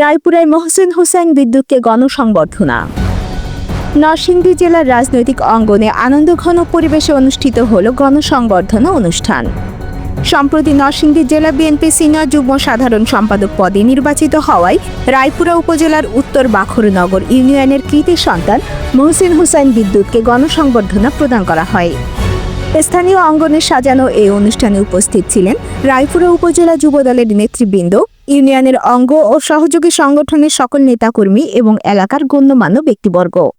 রায়পুরায় মহসিন হোসেন বিদ্যুৎকে গণসংবর্ধনা। নরসিংদী জেলার রাজনৈতিক অঙ্গনে আনন্দঘন পরিবেশে অনুষ্ঠিত হল গণসংবর্ধনা অনুষ্ঠান। সম্প্রতি নরসিংদী জেলা বিএনপি সিনিয়র যুগ্ম সাধারণ সম্পাদক পদে নির্বাচিত হওয়ায় রায়পুরা উপজেলার উত্তর বাখরনগর ইউনিয়নের কৃতি সন্তান মহসিন হোসেন বিদ্যুৎকে গণসংবর্ধনা প্রদান করা হয়। স্থানীয় অঙ্গনে সাজানো এই অনুষ্ঠানে উপস্থিত ছিলেন রায়পুরা উপজেলা যুবদলের নেতৃবৃন্দ, ইউনিয়নের অঙ্গ ও সহযোগী সংগঠনের সকল নেতাকর্মী এবং এলাকার গণ্যমান্য ব্যক্তিবর্গ।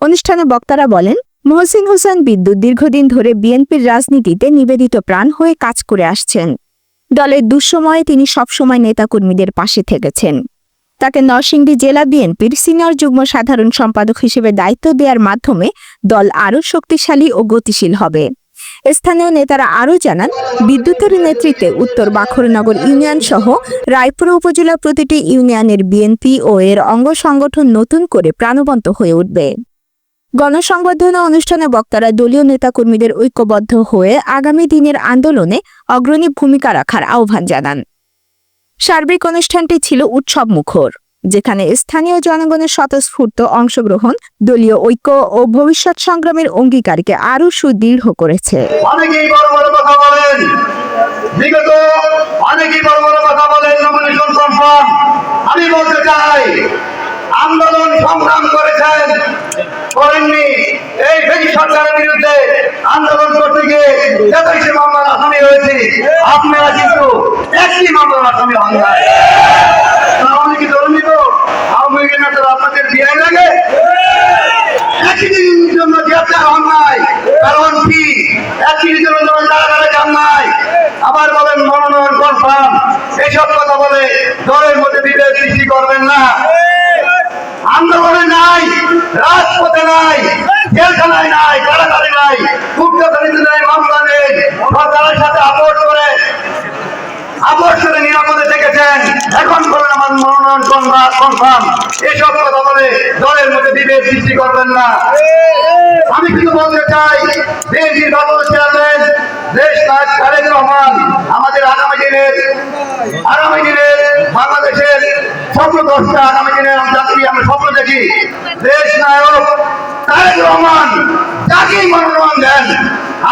অনুষ্ঠানে বক্তারা বলেন, মহসিন হোসেন বিদ্যুৎ দীর্ঘদিন ধরে বিএনপির রাজনীতিতে নিবেদিত প্রাণ হয়ে কাজ করে আসছেন। দলের দুঃসময়ে তিনি সবসময় নেতাকর্মীদের পাশে থেকেছেন। তাকে নরসিংদী জেলা বিএনপির সিনিয়র যুগ্ম সাধারণ সম্পাদক হিসেবে দায়িত্ব দেওয়ার মাধ্যমে দল আরও শক্তিশালী ও গতিশীল হবে। স্থানীয় নেতারা আরও জানান, বিদ্যুতের নেতৃত্বে উত্তর বাখরনগর ইউনিয়ন সহ রায়পুরা উপজেলার প্রতিটি ইউনিয়নের বিএনপি ও এর অঙ্গ সংগঠন নতুন করে প্রাণবন্ত হয়ে উঠবে। গণসংবর্ধনা অনুষ্ঠানে বক্তারা দলীয় নেতাকর্মীদের ঐক্যবদ্ধ হয়ে আগামী দিনের আন্দোলনে অগ্রণী ভূমিকা রাখার আহ্বান জানান। সার্বিক অনুষ্ঠানটি ছিল উৎসব মুখর যেখানে স্থানীয় জনগণের স্বতঃস্ফূর্ত অংশগ্রহণ, দলীয় ঐক্য ও ভবিষ্যৎ সংগ্রামের অঙ্গীকারকে আরও সুদৃঢ় করেছে। আমি বলতে চাই, আন্দোলন সংগ্রাম করেছেন, করেননি। এই সরকারের বিরুদ্ধে আন্দোলন করতে গিয়ে মামলার আসামি আপনারা কিন্তু একটি মামলার আসামি হন না তাহলে কি ধর্মিত আওয়ামী আপনাদের বিয়ে লাগে। একদিনের জন্য গ্রেপ্তার হন নাই, কারণ কি? একদিনের জন্য যখন কারাগারে যান নাই, আবার বলেন মনোনয়ন কনফার্ম এসব কথা বলে দলের মধ্যে বিভেদ সৃষ্টি করবেন না। আন্দোলনে নাই, রাজপথে নাই, জেলখানায় নাই, কারাগারে নাই গুপ্তখানিতে নাই মামলা নেই সরকারের সাথে আপোষ করে আপোষ করে নিরাপদে থেকেছেন এখন বলেন কনফার্ম নায়ক তারেক রহমান, আমাদের আগামী দিনের বাংলাদেশের স্বপ্ন দশটা আগামী দিনের জাতি আমরা স্বপ্ন দেখি। দেশ নায়ক তারেক রহমান, যাকেই মনোনয়ন দেন,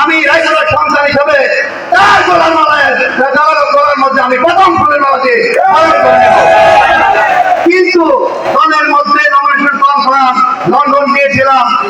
আমি রাইফেলের সন্তান হিসেবে তার গলার মালায় গলার মধ্যে আমি প্রথম ফুলের মালাতে পালন